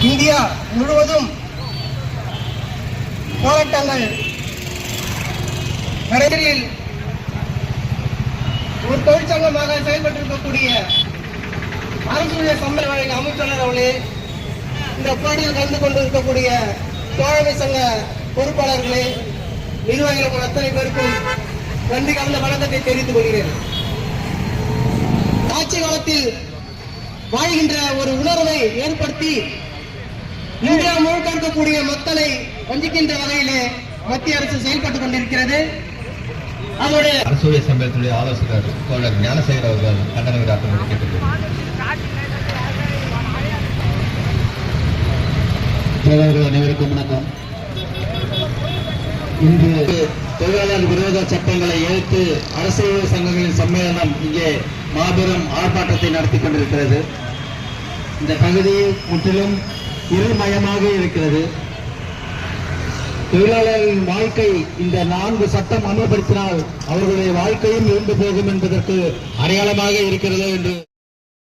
India முழுவதும் போராட்டங்கள் நடைபெறில் ஒரு தொழிற்சங்கமாக செயல்பட்டிருக்கக்கூடிய அரசுடைய சம்பள வழங்க அமைச்சர் அவர்களே இந்த போட்டியில் கலந்து கொண்டிருக்கக்கூடிய தோழமை சங்க பொறுப்பாளர்களே நிர்வாகிகள் அத்தனை பேருக்கும் நன்றி கலந்த வணக்கத்தை தெரிவித்துக் கொள்கிறேன். ஆட்சி காலத்தில் வாழ்கின்ற ஒரு உணர்வை ஏற்படுத்தி இருக்கக்கூடிய மக்களை வஞ்சிக்கின்ற வகையிலே மத்திய அரசு செயல்பட்டுக் கொண்டிருக்கிறது. அரசூழிய சம்பளத்துடைய ஆலோசகர் தோழர் ஞானசேகர் அவர்கள் கண்டன விழாக்கள் கேட்டுக்கொள்கிறேன் தோழர்கள் அனைவருக்கும் வணக்கம். இன்று தொழிலாளர் விரோத சட்டங்களை எதிர்த்து அரசியல் சங்கங்களின் சம்மேளனம் இங்கே மாபெரும் ஆர்ப்பாட்டத்தை நடத்தி கொண்டிருக்கிறது. இந்த பகுதி முற்றிலும் இருள்மயமாக இருக்கிறது. தொழிலாளர்களின் வாழ்க்கை இந்த நான்கு சட்டம் அமல்படுத்தினால் அவர்களுடைய வாழ்க்கையும் இருந்து போகும் என்பதற்கு அடையாளமாக இருக்கிறது என்று